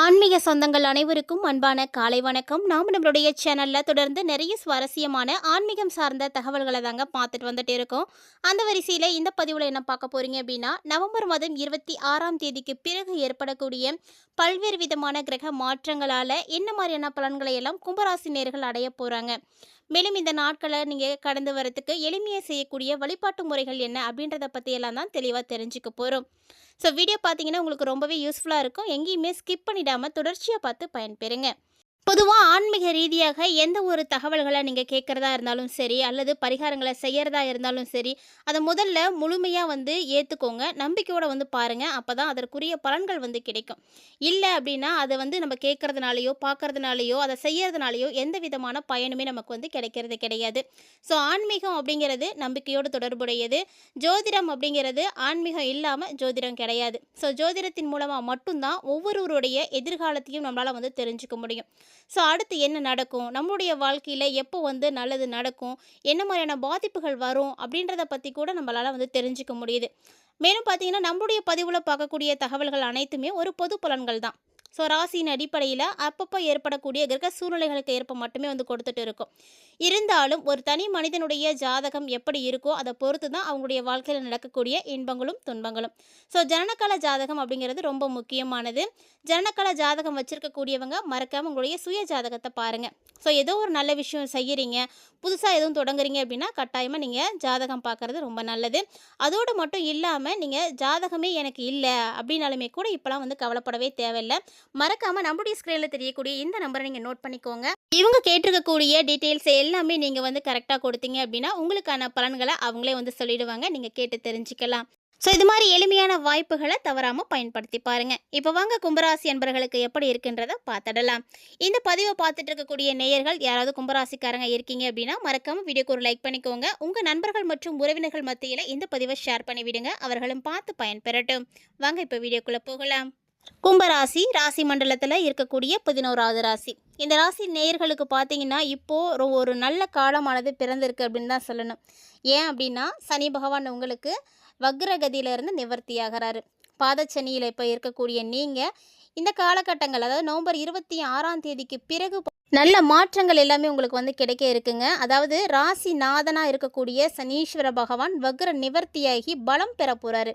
ஆன்மீக சொந்தங்கள் அனைவருக்கும் அன்பான காலை வணக்கம். நாம் நம்மளுடைய சேனலில் தொடர்ந்து நிறைய சுவாரஸ்யமான ஆன்மீகம் சார்ந்த தகவல்களை தாங்க பார்த்துட்டு வந்துட்டு இருக்கோம். அந்த வரிசையில் இந்த பதிவில் என்ன பார்க்க போகிறீங்க அப்படின்னா நவம்பர் மாதம் இருபத்தி ஆறாம் தேதிக்கு பிறகு ஏற்படக்கூடிய பல்வேறு விதமான கிரக மாற்றங்களால் என்ன மாதிரியான பலன்களை எல்லாம் கும்பராசி நேர்கள் அடைய போகிறாங்க மேலும் இந்த நாட்களை நீங்கள் கடந்து வரத்துக்கு எளிமையாக செய்யக்கூடிய வழிபாட்டு முறைகள் என்ன அப்படின்றத பற்றியெல்லாம் தான் தெளிவாக தெரிஞ்சுக்க போகிறோம் ஸோ வீடியோ பார்த்தீங்கன்னா உங்களுக்கு ரொம்பவே யூஸ்ஃபுல்லாக இருக்கும். எங்கேயுமே ஸ்கிப் பண்ணிடாமல் தொடர்ச்சியாக பார்த்து பயன்பெறுங்க. பொதுவாக ஆன்மீக ரீதியாக எந்த ஒரு தகவல்களை நீங்கள் கேட்குறதா இருந்தாலும் சரி அல்லது பரிகாரங்களை செய்கிறதா இருந்தாலும் சரி அதை முதல்ல முழுமையாக வந்து ஏற்றுக்கோங்க நம்பிக்கையோடு வந்து பாருங்கள் அப்போ தான் அதற்குரிய பலன்கள் வந்து கிடைக்கும். இல்லை அப்படின்னா அதை வந்து நம்ம கேட்குறதுனாலையோ பார்க்கறதுனாலையோ அதை செய்கிறதுனாலையோ எந்த விதமான பயனுமே நமக்கு வந்து கிடைக்கிறது கிடையாது. ஸோ ஆன்மீகம் அப்படிங்கிறது நம்பிக்கையோடு தொடர்புடையது. ஜோதிடம் அப்படிங்கிறது ஆன்மீகம் இல்லாமல் ஜோதிடம் கிடையாது. ஸோ ஜோதிடத்தின் மூலமாக மட்டும்தான் ஒவ்வொருவருடைய எதிர்காலத்தையும் நம்மளால் வந்து தெரிஞ்சுக்க முடியும். ஸோ அடுத்து என்ன நடக்கும்? நம்மளுடைய வாழ்க்கையில் எப்போ வந்து நல்லது நடக்கும்? என்ன மாதிரியான பாதிப்புகள் வரும்? அப்படின்றத பற்றி கூட நம்மளால் வந்து தெரிஞ்சுக்க முடியுது. மேலும் பார்த்தீங்கன்னா நம்மளுடைய பதிவில் பார்க்கக்கூடிய தகவல்கள் அனைத்துமே ஒரு பொது பலன்கள் தான். ஸோ ராசியின் அடிப்படையில் அப்பப்போ ஏற்படக்கூடிய கிரக சூழ்நிலைகளுக்கு ஏற்ப மட்டுமே வந்து கொடுத்துட்டு இருக்கும். இருந்தாலும் ஒரு தனி மனிதனுடைய ஜாதகம் எப்படி இருக்கோ அதை பொறுத்து தான் அவங்களுடைய வாழ்க்கையில் நடக்கக்கூடிய இன்பங்களும் துன்பங்களும். ஸோ ஜனனகால ஜாதகம் அப்படிங்கிறது ரொம்ப முக்கியமானது. ஜனனகால ஜாதகம் வச்சுருக்கக்கூடியவங்க மறக்காமல் உங்களுடைய சுய ஜாதகத்தை பாருங்கள் ஸோ ஏதோ ஒரு நல்ல விஷயம் செய்கிறீங்க புதுசாக எதுவும் தொடங்குறீங்க அப்படின்னா கட்டாயமாக நீங்கள் ஜாதகம் பார்க்குறது ரொம்ப நல்லது. அதோடு மட்டும் இல்லாமல் நீங்கள் ஜாதகமே எனக்கு இல்லை அப்படின்னாலுமே கூட இப்போலாம் வந்து கவலைப்படவே தேவையில்லை. மறக்காமல் நம்முடைய ஸ்க்ரீனில் தெரியக்கூடிய இந்த நம்பரை நீங்கள் நோட் பண்ணிக்கோங்க. இவங்க கேட்டிருக்கக்கூடிய டீட்டெயில்ஸ் எல்லாமே நீங்கள் வந்து கரெக்டாக கொடுத்தீங்க அப்படின்னா உங்களுக்கான பலன்களை அவங்களே வந்து சொல்லிடுவாங்க. நீங்கள் கேட்டு தெரிஞ்சுக்கலாம். ஸோ இது மாதிரி எளிமையான வாய்ப்புகளை தவறாமல் பயன்படுத்தி பாருங்கள் இப்போ வாங்க கும்பராசி என்பர்களுக்கு எப்படி இருக்குன்றத பார்த்துடலாம். இந்த பதிவை பார்த்துட்டு இருக்கக்கூடிய நேயர்கள் யாராவது கும்பராசிக்காரங்க இருக்கீங்க அப்படின்னா மறக்காமல் வீடியோக்கு ஒரு லைக் பண்ணிக்கோங்க. உங்கள் நண்பர்கள் மற்றும் உறவினர்கள் மத்தியில் இந்த பதிவை ஷேர் பண்ணிவிடுங்க. அவர்களும் பார்த்து பயன்பெறட்டும் வாங்க இப்போ வீடியோக்குள்ளே போகலாம். கும்பராசி ராசி மண்டலத்தில் இருக்கக்கூடிய பதினோராவது ராசி. இந்த ராசி நேயர்களுக்கு பார்த்தீங்கன்னா இப்போது ஒரு நல்ல காலமானது பிறந்திருக்கு அப்படின்னு தான் சொல்லணும். ஏன் அப்படின்னா சனி பகவான் உங்களுக்கு வக்ரகதியிலிருந்து நிவர்த்தி ஆகிறாரு பாதச்சனியில் இப்போ இருக்கக்கூடிய நீங்கள் இந்த காலகட்டங்கள் அதாவது நவம்பர் இருபத்தி ஆறாம் தேதிக்கு பிறகு நல்ல மாற்றங்கள் எல்லாமே உங்களுக்கு வந்து கிடைக்க இருக்குங்க. அதாவது ராசி நாதனாக இருக்கக்கூடிய சனீஸ்வர பகவான் வக்ர நிவர்த்தியாகி பலம் பெற போகிறாரு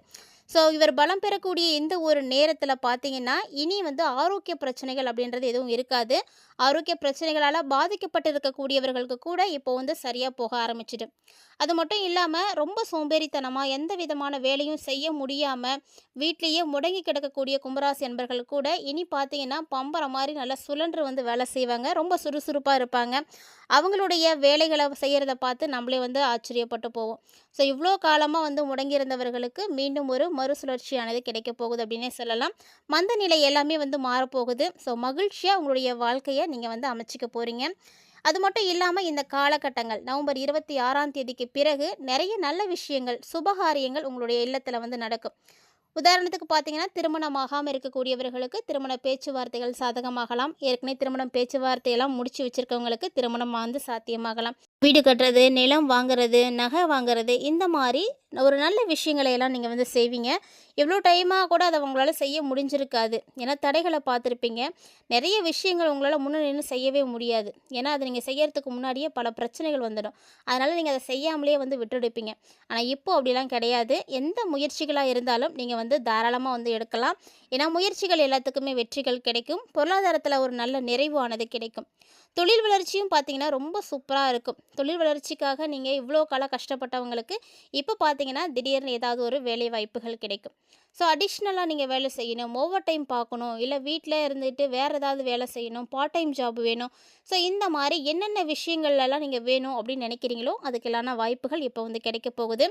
ஸோ இவர் பலம் பெறக்கூடிய இந்த ஒரு நேரத்தில் பார்த்தீங்கன்னா இனி வந்து ஆரோக்கிய பிரச்சனைகள் அப்படின்றது எதுவும் இருக்காது. ஆரோக்கிய பிரச்சனைகளால் பாதிக்கப்பட்டு இருக்கக்கூடியவர்களுக்கு கூட இப்போ வந்து சரியாக போக ஆரம்பிச்சிடும் அது மட்டும் இல்லாமல் ரொம்ப சோம்பேறித்தனமாக எந்த விதமான வேலையும் செய்ய முடியாமல் வீட்லேயே முடங்கி கிடக்கக்கூடிய கும்பராசி என்பர்கள் கூட இனி பார்த்தீங்கன்னா பம்பரை மாதிரி நல்லா சுழன்று வந்து வேலை செய்வாங்க. ரொம்ப சுறுசுறுப்பாக இருப்பாங்க. அவங்களுடைய வேலைகளை செய்கிறத பார்த்து நம்மளே வந்து ஆச்சரியப்பட்டு போவோம். ஸோ இவ்வளோ காலமாக வந்து முடங்கியிருந்தவர்களுக்கு மீண்டும் ஒரு மறுசுழற்சியானது கிடைக்க போகுது அப்படின்னே சொல்லலாம். மந்த நிலை எல்லாமே வந்து மாறப்போகுது. ஸோ மகிழ்ச்சியாக உங்களுடைய வாழ்க்கையை நீங்கள் வந்து அமைச்சிக்க போகிறீங்க அது மட்டும் இல்லாமல் இந்த காலகட்டங்கள் நவம்பர் இருபத்தி ஆறாம் தேதிக்கு பிறகு நிறைய நல்ல விஷயங்கள் சுபகாரியங்கள் உங்களுடைய இல்லத்தில் வந்து நடக்கும். உதாரணத்துக்கு பார்த்தீங்கன்னா திருமணமாகாமல் இருக்கக்கூடியவர்களுக்கு திருமண பேச்சுவார்த்தைகள் சாதகமாகலாம். ஏற்கனவே திருமணம் பேச்சுவார்த்தையெல்லாம் முடிச்சு வச்சுருக்கவங்களுக்கு திருமணம் வந்து சாத்தியமாகலாம். வீடு கட்டுறது நிலம் வாங்குறது நகை வாங்குறது இந்த மாதிரி ஒரு நல்ல விஷயங்களை எல்லாம் நீங்கள் வந்து செய்வீங்க. எவ்வளோ டைமாக கூட அதை உங்களால் செய்ய முடிஞ்சிருக்காது. ஏன்னா தடைகளை பார்த்துருப்பீங்க. நிறைய விஷயங்கள் உங்களால் முன்னே நின்று செய்யவே முடியாது. ஏன்னா அதை நீங்கள் செய்யறதுக்கு முன்னாடியே பல பிரச்சனைகள் வந்துடும். அதனால் நீங்கள் அதை செய்யாமலே வந்து விட்டுடுப்பீங்க. ஆனால் இப்போ அப்படிலாம் கிடையாது. எந்த முயற்சிகளாக இருந்தாலும் நீங்கள் வந்து தாராளமாக வந்து எடுக்கலாம். ஏன்னா முயற்சிகள் எல்லாத்துக்குமே வெற்றிகள் கிடைக்கும். பொருளாதாரத்தில் ஒரு நல்ல நிறைவு ஆனது கிடைக்கும். தொழில் வளர்ச்சியும் பார்த்தீங்கன்னா ரொம்ப சூப்பராக இருக்கும். தொழில் வளர்ச்சிக்காக நீங்கள் இவ்வளோ காலம் கஷ்டப்பட்டவங்களுக்கு இப்போ பார்த்தீங்கன்னா திடீர்னு ஏதாவது ஒரு வேலை வாய்ப்புகள் கிடைக்கும். ஸோ அடிஷ்னலாக நீங்கள் வேலை செய்யணும். ஓவர் டைம் பார்க்கணும். இல்லை வீட்டில் இருந்துட்டு வேறு ஏதாவது வேலை செய்யணும். பார்ட் டைம் ஜாப் வேணும். ஸோ இந்த மாதிரி என்னென்ன விஷயங்கள்லாம் நீங்கள் வேணும் அப்படின்னு நினைக்கிறீங்களோ அதுக்கெல்லான வாய்ப்புகள் இப்போ வந்து கிடைக்க போகுது.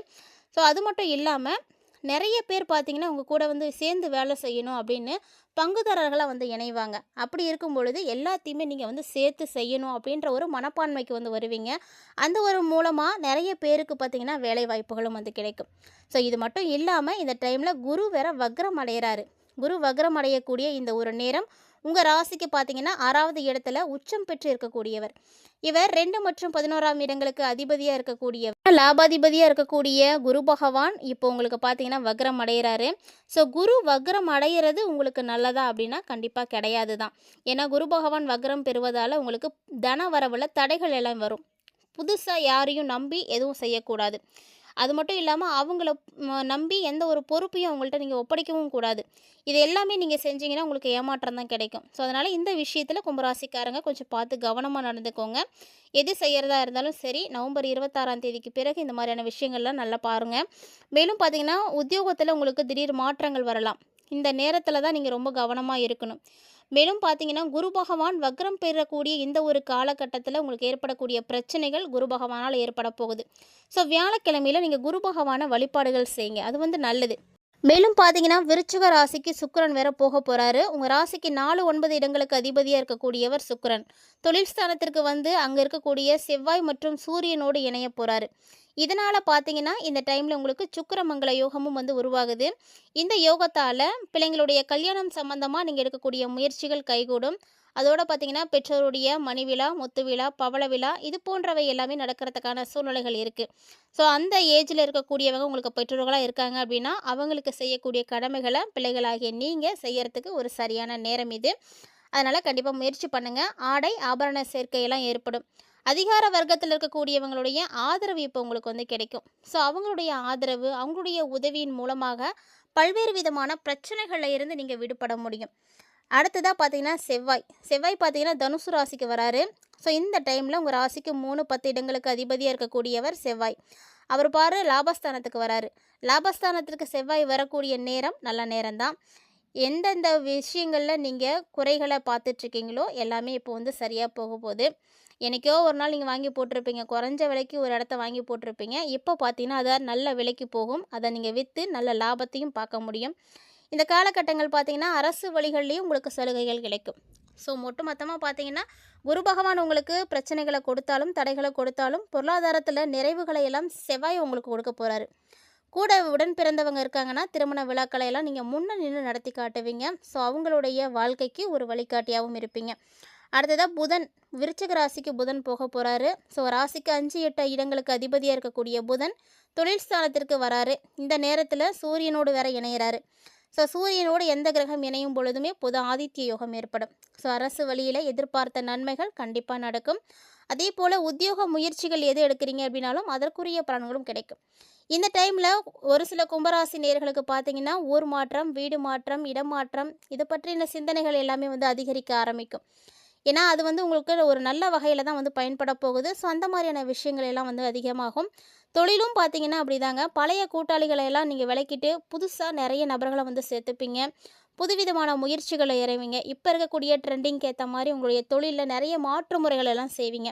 ஸோ அது மட்டும் இல்லாமல் நிறைய பேர் பார்த்தீங்கன்னா உங்கள் கூட வந்து சேர்ந்து வேலை செய்யணும் அப்படின்னு பங்குதாரர்களாக வந்து இணைவாங்க. அப்படி இருக்கும் பொழுது எல்லாத்தையுமே நீங்கள் வந்து சேர்த்து செய்யணும் அப்படின்ற ஒரு மனப்பான்மைக்கு வந்து வருவீங்க. அந்த ஒரு மூலமாக நிறைய பேருக்கு பார்த்தீங்கன்னா வேலை வாய்ப்புகளும் வந்து கிடைக்கும். ஸோ இது மட்டும் இல்லாமல் இந்த டைமில் குரு வேற வக்ரம் அடைகிறாரு குரு வக்ரம் அடையக்கூடிய இந்த ஒரு நேரம் உங்கள் ராசிக்கு பார்த்தீங்கன்னா ஆறாவது இடத்துல உச்சம் பெற்று இருக்கக்கூடியவர். இவர் ரெண்டு மற்றும் பதினோராம் இடங்களுக்கு அதிபதியாக இருக்கக்கூடியவர். லாபாதிபதியாக இருக்கக்கூடிய குரு பகவான் இப்போ உங்களுக்கு பார்த்தீங்கன்னா வக்ரம் அடைகிறாரு ஸோ குரு வக்ரம் அடையிறது உங்களுக்கு நல்லதா அப்படின்னா கண்டிப்பாக கிடையாது தான் ஏன்னா குரு பகவான் வக்ரம் பெறுவதால் உங்களுக்கு தன வரவில் தடைகள் எல்லாம் வரும். புதுசாக யாரையும் நம்பி எதுவும் செய்யக்கூடாது. அது மட்டும் இல்லாமல் அவங்கள நம்பி எந்த ஒரு பொறுப்பையும் அவங்கள்ட்ட நீங்கள் ஒப்படைக்கவும் கூடாது. இது எல்லாமே நீங்கள் செஞ்சீங்கன்னா உங்களுக்கு ஏமாற்றம் தான் கிடைக்கும். ஸோ அதனால் இந்த விஷயத்தில் கும்பராசிக்காரங்க கொஞ்சம் பார்த்து கவனமாக நடந்துக்கோங்க. எது செய்கிறதா இருந்தாலும் சரி நவம்பர் இருபத்தாறாம் தேதிக்கு பிறகு இந்த மாதிரியான விஷயங்கள்லாம் நல்லா பாருங்கள் மேலும் பார்த்தீங்கன்னா உத்தியோகத்தில் உங்களுக்கு திடீர் மாற்றங்கள் வரலாம். இந்த நேரத்தில் தான் நீங்கள் ரொம்ப கவனமாக இருக்கணும். மேலும் பார்த்தீங்கன்னா குரு பகவான் வக்ரம் பெறக்கூடிய இந்த ஒரு காலகட்டத்தில் உங்களுக்கு ஏற்படக்கூடிய பிரச்சனைகள் குரு பகவானால் ஏற்பட போகுது. ஸோ வியாழக்கிழமையில் நீங்கள் குரு பகவான வழிபாடுகள் செய்யுங்க. அது வந்து நல்லது. மேலும் பார்த்தீங்கன்னா விருச்சிக ராசிக்கு சுக்கிரன் வேற போக போகிறாரு உங்கள் ராசிக்கு நாலு ஒன்பது இடங்களுக்கு அதிபதியாக இருக்கக்கூடியவர் சுக்கரன். தொழில் ஸ்தானத்திற்கு வந்து அங்கே இருக்கக்கூடிய செவ்வாய் மற்றும் சூரியனோடு இணைய போகிறாரு இதனால் பார்த்தீங்கன்னா இந்த டைமில் உங்களுக்கு சுக்கிரமங்கல யோகமும் வந்து உருவாகுது. இந்த யோகத்தால் பிள்ளைங்களுடைய கல்யாணம் சம்பந்தமாக நீங்கள் எடுக்கக்கூடிய முயற்சிகள் கைகூடும். அதோடு பார்த்தீங்கன்னா பெற்றோருடைய மணி விழா முத்து விழா பவள விழா இது போன்றவை எல்லாமே நடக்கிறதுக்கான சூழ்நிலைகள் இருக்குது ஸோ அந்த ஏஜில் இருக்கக்கூடியவங்க உங்களுக்கு பெற்றோர்களாக இருக்காங்க அப்படின்னா அவங்களுக்கு செய்யக்கூடிய கடமைகளை பிள்ளைகளாகிய நீங்கள் செய்யறதுக்கு ஒரு சரியான நேரம் இது. அதனால் கண்டிப்பாக முயற்சி பண்ணுங்கள் ஆடை ஆபரண சேர்க்கையெல்லாம் ஏற்படும். அதிகார வர்க்கத்தில் இருக்கக்கூடியவங்களுடைய ஆதரவு இப்போ உங்களுக்கு வந்து கிடைக்கும். ஸோ அவங்களுடைய ஆதரவு அவங்களுடைய உதவியின் மூலமாக பல்வேறு விதமான பிரச்சனைகளில் இருந்து நீங்கள் விடுபட முடியும். அடுத்ததாக பார்த்தீங்கன்னா செவ்வாய். செவ்வாய் பார்த்தீங்கன்னா தனுசு ராசிக்கு வராரு. ஸோ இந்த டைமில் உங்கள் ராசிக்கு மூணு பத்து இடங்களுக்கு அதிபதியாக இருக்கக்கூடியவர் செவ்வாய். அவர் பாரு லாபஸ்தானத்துக்கு வராரு. லாபஸ்தானத்திற்கு செவ்வாய் வரக்கூடிய நேரம் நல்ல நேரம்தான். எந்தெந்த விஷயங்களில் நீங்கள் குறைகளை பார்த்துட்ருக்கீங்களோ எல்லாமே இப்போ வந்து சரியாக போக போகுது. எனக்கோ ஒரு நாள் நீங்கள் வாங்கி போட்டிருப்பீங்க. குறைஞ்ச விலைக்கு ஒரு இடத்த வாங்கி போட்டிருப்பீங்க. இப்போ பார்த்தீங்கன்னா அதை நல்ல விலைக்கு போகும். அதை நீங்கள் விற்று நல்ல லாபத்தையும் பார்க்க முடியும். இந்த காலகட்டங்கள் பார்த்தீங்கன்னா அரசு வழிகள்லேயும் உங்களுக்கு சலுகைகள் கிடைக்கும். ஸோ ஒட்டு மொத்தமாக பார்த்தீங்கன்னா குரு பகவான் உங்களுக்கு பிரச்சனைகளை கொடுத்தாலும் தடைகளை கொடுத்தாலும் பொருளாதாரத்தில் நிறைவுகளை எல்லாம் செவ்வாய் உங்களுக்கு கொடுக்க போகிறாரு கூட உடன் பிறந்தவங்க இருக்காங்கன்னா திருமண விழாக்களை எல்லாம் நீங்கள் முன்ன நின்று நடத்தி காட்டுவீங்க. ஸோ அவங்களுடைய வாழ்க்கைக்கு ஒரு வழிகாட்டியாகவும் இருப்பீங்க. அடுத்ததாக புதன். விருச்சக ராசிக்கு புதன் போக போகிறாரு ஸோ ராசிக்கு அஞ்சு எட்டு இடங்களுக்கு அதிபதியாக இருக்கக்கூடிய புதன் தொழில் ஸ்தானத்திற்கு வராரு. இந்த நேரத்தில் சூரியனோடு வேற இணையிறாரு. ஸோ சூரியனோடு எந்த கிரகம் இணையும் பொழுதுமே புது ஆதித்ய யோகம் ஏற்படும். ஸோ அரசு வழியில் எதிர்பார்த்த நன்மைகள் கண்டிப்பாக நடக்கும். அதே போல் உத்தியோக முயற்சிகள் எது எடுக்கிறீங்க அப்படின்னாலும் அதற்குரிய பலன்களும் கிடைக்கும். இந்த டைமில் ஒரு சில கும்பராசி நேர்களுக்கு பார்த்தீங்கன்னா ஊர் மாற்றம் வீடு மாற்றம் இடம் மாற்றம் இது பற்றின சிந்தனைகள் எல்லாமே வந்து அதிகரிக்க ஆரம்பிக்கும். ஏன்னா அது வந்து உங்களுக்கு ஒரு நல்ல வகையில் தான் வந்து பயன்பட போகுது. ஸோ அந்த மாதிரியான விஷயங்கள் எல்லாம் வந்து அதிகமாகும். தொழிலும் பார்த்தீங்கன்னா அப்படிதாங்க. பழைய கூட்டாளிகளை எல்லாம் நீங்கள் விளக்கிட்டு புதுசாக நிறைய நபர்களை வந்து சேர்த்துப்பீங்க. புதுவிதமான முயற்சிகளை இறைவீங்க. இப்போ இருக்கக்கூடிய ட்ரெண்டிங்க்கு ஏற்ற மாதிரி உங்களுடைய தொழிலில் நிறைய மாற்று முறைகள் எல்லாம் செய்வீங்க.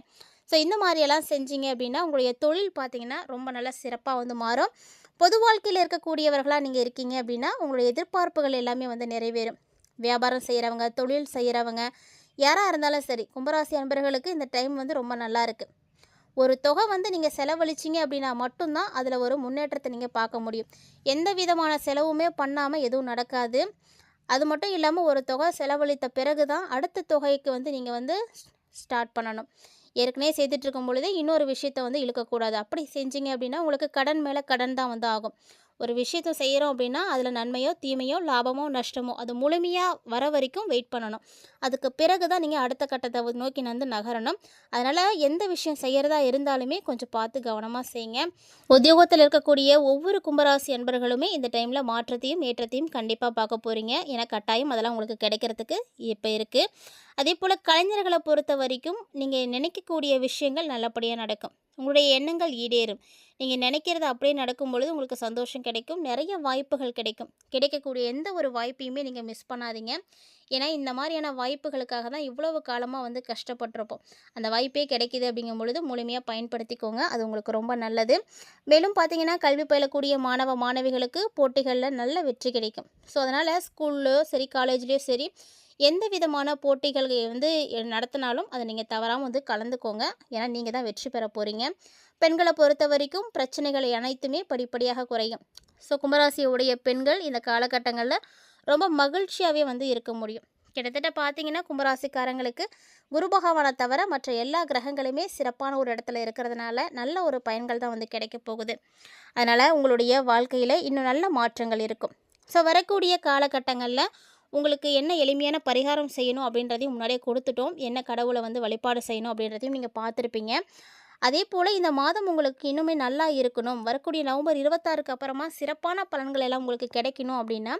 ஸோ இந்த மாதிரியெல்லாம் செஞ்சீங்க அப்படின்னா உங்களுடைய தொழில் பார்த்திங்கன்னா ரொம்ப நல்லா சிறப்பாக வந்து மாறும். பொது வாழ்க்கையில் இருக்கக்கூடியவர்களாக நீங்கள் இருக்கீங்க அப்படின்னா உங்களுடைய எதிர்பார்ப்புகள் எல்லாமே வந்து நிறைவேறும். வியாபாரம் செய்கிறவங்க தொழில் செய்கிறவங்க யாராக இருந்தாலும் சரி கும்பராசி அன்பர்களுக்கு இந்த டைம் வந்து ரொம்ப நல்லா இருக்குது ஒரு தொகை வந்து நீங்கள் செலவழிச்சிங்க அப்படின்னா மட்டும்தான் அதில் ஒரு முன்னேற்றத்தை நீங்கள் பார்க்க முடியும். எந்த விதமான செலவுமே பண்ணாமல் எதுவும் நடக்காது. அது மட்டும் இல்லாமல் ஒரு தொகை செலவழித்த பிறகு தான் அடுத்த தொகைக்கு வந்து நீங்கள் வந்து ஸ்டார்ட் பண்ணணும். ஏற்கனவே செய்துட்டு இருக்கும் பொழுதே இன்னொரு விஷயத்தை வந்து இழுக்கக்கூடாது. அப்படி செஞ்சீங்க அப்படின்னா உங்களுக்கு கடன் மேலே கடன் தான் வந்து ஆகும். ஒரு விஷயத்தை செய்கிறோம் அப்படின்னா அதில் நன்மையோ தீமையோ லாபமோ நஷ்டமோ அது முழுமையாக வர வரைக்கும் வெயிட் பண்ணணும். அதுக்கு பிறகு தான் நீங்கள் அடுத்த கட்டத்தை நோக்கி வந்து நகரணும். அதனால் எந்த விஷயம் செய்கிறதா இருந்தாலுமே கொஞ்சம் பார்த்து கவனமாக செய்யுங்க உத்தியோகத்தில் இருக்கக்கூடிய ஒவ்வொரு கும்பராசி அன்பர்களுமே இந்த டைமில் மாற்றத்தையும் ஏற்றத்தையும் கண்டிப்பாக பார்க்க போகிறீங்க ஏன்னா கட்டாயம் அதெல்லாம் உங்களுக்கு கிடைக்கிறதுக்கு இப்போ இருக்குது அதே போல் கலைஞர்களை பொறுத்த வரைக்கும் நீங்கள் நினைக்கக்கூடிய விஷயங்கள் நல்லபடியாக நடக்கும். உங்களுடைய எண்ணங்கள் ஈடேறும். நீங்கள் நினைக்கிறது அப்படியே நடக்கும் பொழுது உங்களுக்கு சந்தோஷம் கிடைக்கும். நிறைய வாய்ப்புகள் கிடைக்கும். கிடைக்கக்கூடிய எந்த ஒரு வாய்ப்பையுமே நீங்கள் மிஸ் பண்ணாதீங்க. ஏன்னா இந்த மாதிரியான வாய்ப்புகளுக்காக தான் இவ்வளவு காலமாக வந்து கஷ்டப்பட்டிருப்போம். அந்த வாய்ப்பே கிடைக்கிது அப்படிங்கும் பொழுது முழுமையாக பயன்படுத்திக்கோங்க. அது உங்களுக்கு ரொம்ப நல்லது. மேலும் பார்த்தீங்கன்னா கல்வி பயிலக்கூடிய மாணவ மாணவிகளுக்கு போட்டிகளில் நல்ல வெற்றி கிடைக்கும். ஸோ அதனால் ஸ்கூல்லையோ சரி காலேஜ்லேயோ சரி எந்த விதமான போட்டிகள் வந்து நடத்தினாலும் அதை நீங்கள் தவறாமல் வந்து கலந்துக்கோங்க. ஏன்னா நீங்கள் தான் வெற்றி பெற போகிறீங்க பெண்களை பொறுத்த வரைக்கும் பிரச்சனைகள் அனைத்துமே படிப்படியாக குறையும். ஸோ கும்பராசியுடைய பெண்கள் இந்த காலகட்டங்களில் ரொம்ப மகிழ்ச்சியாகவே வந்து இருக்க முடியும். கிட்டத்தட்ட பார்த்தீங்கன்னா கும்பராசிக்காரங்களுக்கு குரு பகவானை தவிர மற்ற எல்லா கிரகங்களுமே சிறப்பான ஒரு இடத்துல இருக்கிறதுனால நல்ல ஒரு பயன்கள் தான் வந்து கிடைக்க போகுது. அதனால் உங்களுடைய வாழ்க்கையில் இன்னும் நல்ல மாற்றங்கள் இருக்கும். ஸோ வரக்கூடிய காலகட்டங்களில் உங்களுக்கு என்ன எளிமையான பரிகாரம் செய்யணும் அப்படின்றதையும் முன்னாடியே கொடுத்துட்டோம். என்ன கடவுளை வந்து வழிபாடு செய்யணும் அப்படின்றதையும் நீங்கள் பார்த்துருப்பீங்க. அதே போல் இந்த மாதம் உங்களுக்கு இன்னுமே நல்லா இருக்கணும். வரக்கூடிய நவம்பர் இருபத்தாறுக்கு அப்புறமா சிறப்பான பலன்கள் எல்லாம் உங்களுக்கு கிடைக்கணும் அப்படின்னா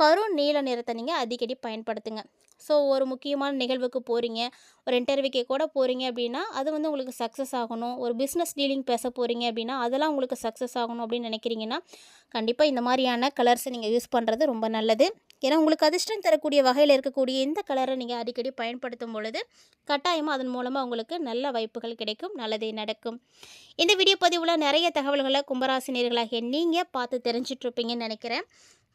கரும் நீல நிறத்தை நீங்கள் அடிக்கடி பயன்படுத்துங்க. ஸோ ஒரு முக்கியமான நிகழ்வுக்கு போகிறீங்க ஒரு இன்டர்வியூக்கு கூட போகிறீங்க அப்படின்னா அது வந்து உங்களுக்கு சக்ஸஸ் ஆகணும். ஒரு பிஸ்னஸ் டீலிங் பேச போகிறீங்க அப்படின்னா அதெல்லாம் உங்களுக்கு சக்ஸஸ் ஆகணும் அப்படின்னு நினைக்கிறீங்கன்னா கண்டிப்பாக இந்த மாதிரியான கலர்ஸை நீங்கள் யூஸ் பண்ணுறது ரொம்ப நல்லது. ஏன்னா உங்களுக்கு அதிர்ஷ்டம் தரக்கூடிய வகையில் இருக்கக்கூடிய இந்த கலரை நீங்கள் அடிக்கடி பயன்படுத்தும் பொழுது கட்டாயமாக அதன் மூலமாக உங்களுக்கு நல்ல வாய்ப்புகள் கிடைக்கும் நல்லதே நடக்கும். இந்த வீடியோ பதிவில் நிறைய தகவல்களை கும்பராசினியர்களாகிய நீங்கள் பார்த்து தெரிஞ்சிட்ருப்பீங்கன்னு நினைக்கிறேன்.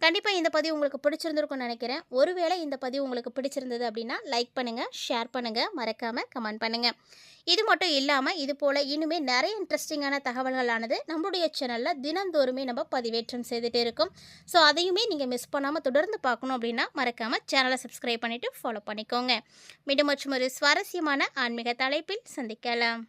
கண்டிப்பாக இந்த பதிவு உங்களுக்கு பிடிச்சிருந்துருக்கும்னு நினைக்கிறேன். ஒருவேளை இந்த பதிவு உங்களுக்கு பிடிச்சிருந்தது அப்படின்னா லைக் பண்ணுங்கள் ஷேர் பண்ணுங்கள் மறக்காமல் கமெண்ட் பண்ணுங்கள் இது மட்டும் இல்லாமல் இது போல் இன்னுமே நிறைய இன்ட்ரெஸ்டிங்கான தகவல்களானது நம்மளுடைய சேனலில் தினந்தோறுமே நம்ம பதிவேற்றம் செய்துகிட்டே இருக்கும். ஸோ அதையுமே நீங்கள் மிஸ் பண்ணாமல் தொடர்ந்து பார்க்கணும் அப்படின்னா மறக்காமல் சேனலை சப்ஸ்கிரைப் பண்ணிவிட்டு ஃபாலோ பண்ணிக்கோங்க. மீண்டும் மற்றும் ஒரு சுவாரஸ்யமான ஆன்மீக தலைப்பில் சந்திக்கலாம்.